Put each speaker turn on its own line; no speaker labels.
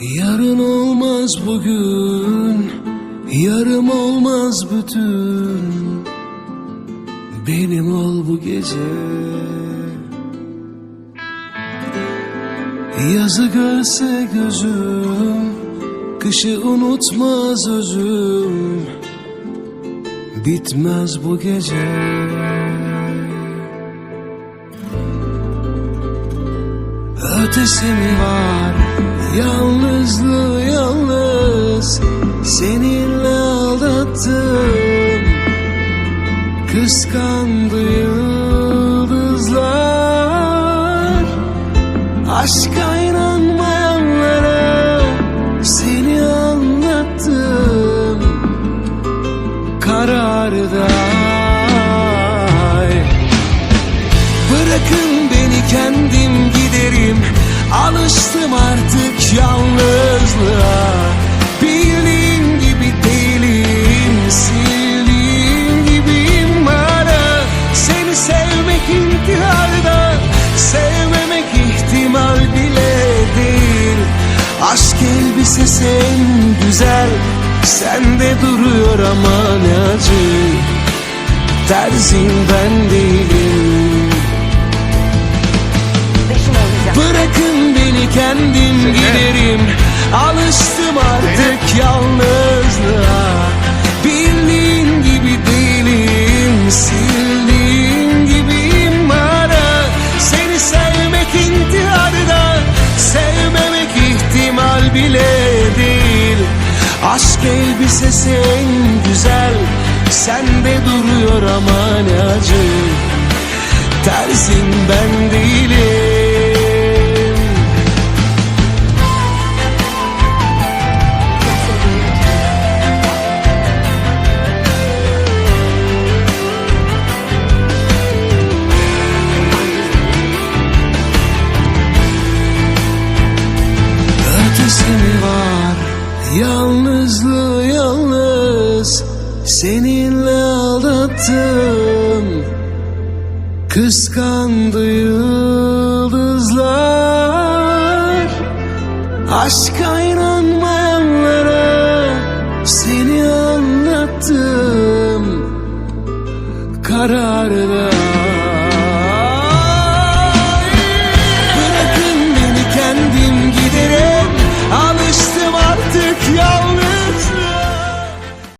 Yarın olmaz bugün Yarım olmaz bütün. Benim ol bu gece. Yazı görse gözüm Kışı unutmaz özüm. Bitmez bu gece. Ötesi mi var Yalnızlığı yalnız Seninle aldattım. Kıskandı yıldızlar Aşka inanmayanlara Seni anlattım. Kararda elbisesi en güzel Sende duruyor ama ne acı. Terzin ben değilim. Bırakın beni kendim giderim. Alıştım artık Aşk elbisesi en güzel Sende duruyor ama ne acı. Terzin ben değilim Kıskandı yıldızlar. Aşka inanmayanlara Seni anlattım. Kararda